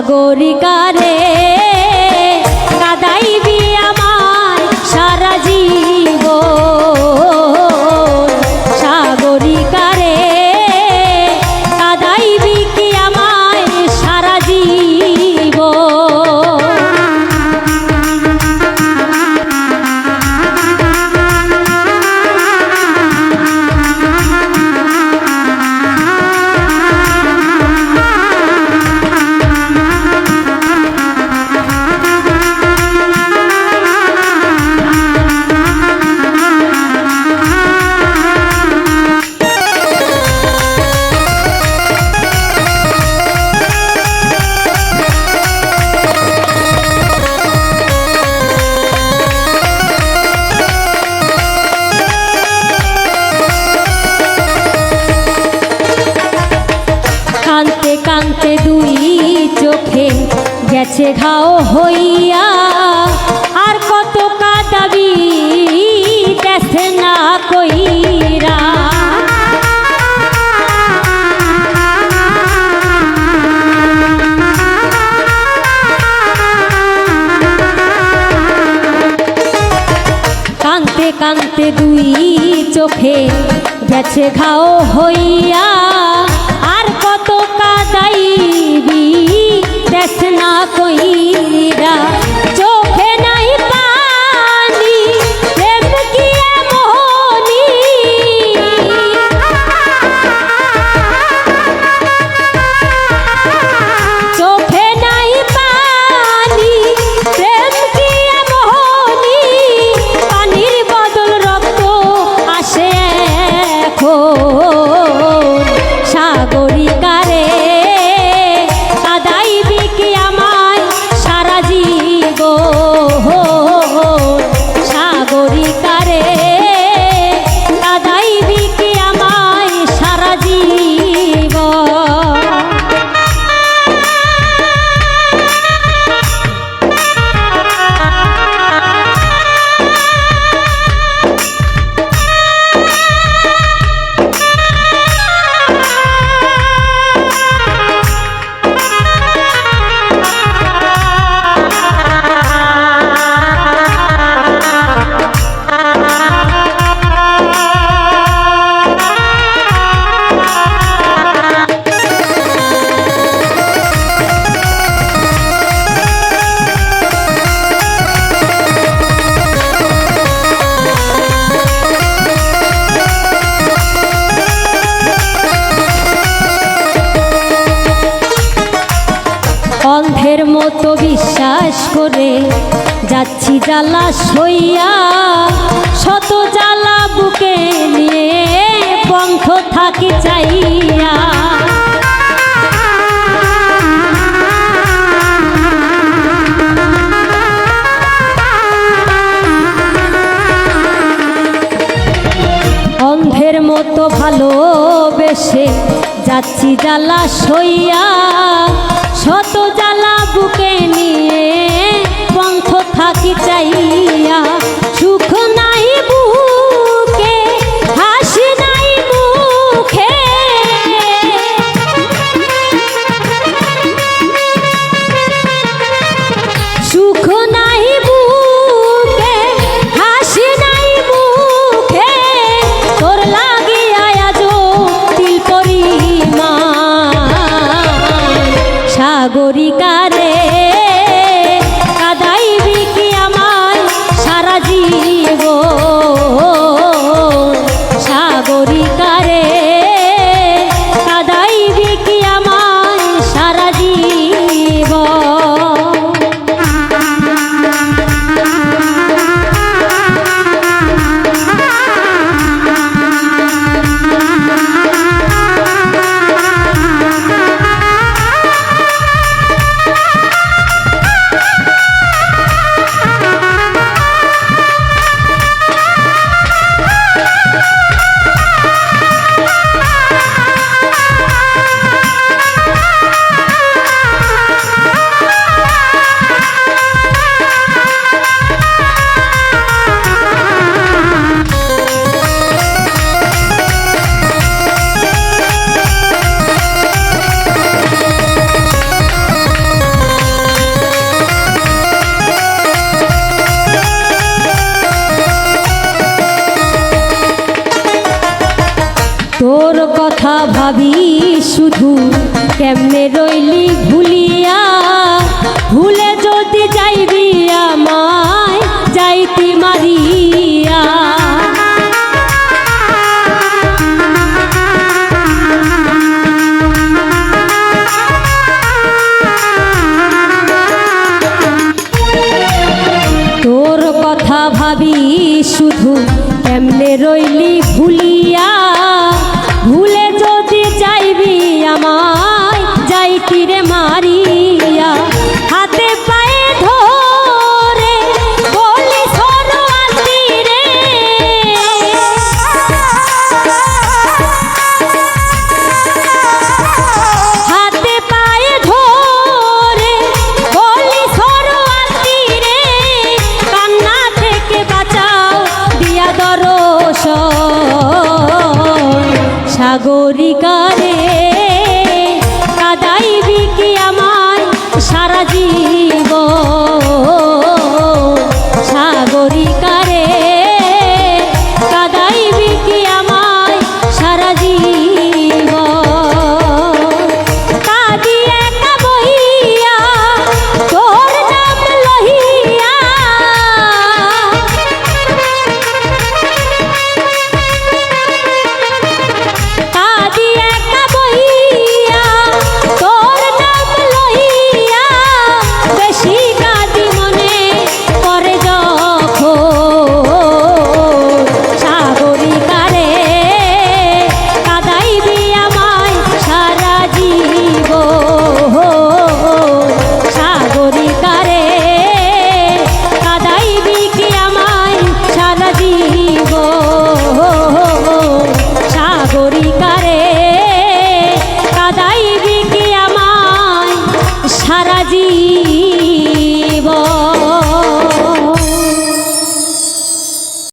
সাগরিকা গেছে ঘাও হইয়া, আর কত কাদাবি দেশে না কইরা। কানতে কানতে দুই চোখে গেছে ঘাও হইয়া ব্যথনা কইরা যাচ্ছি জ্বালা সইয়া, শত জ্বালা বুকে নিয়ে পঙ্খ থাকি চাইয়া। অন্ধের মতো ভালোবেসে যাচ্ছি জ্বালা সইয়া, শত জ্বালা বুকে ভাবি শুধু কেমনে রইলি ভুলিয়া? ভুলে যদি যাইবি আমায়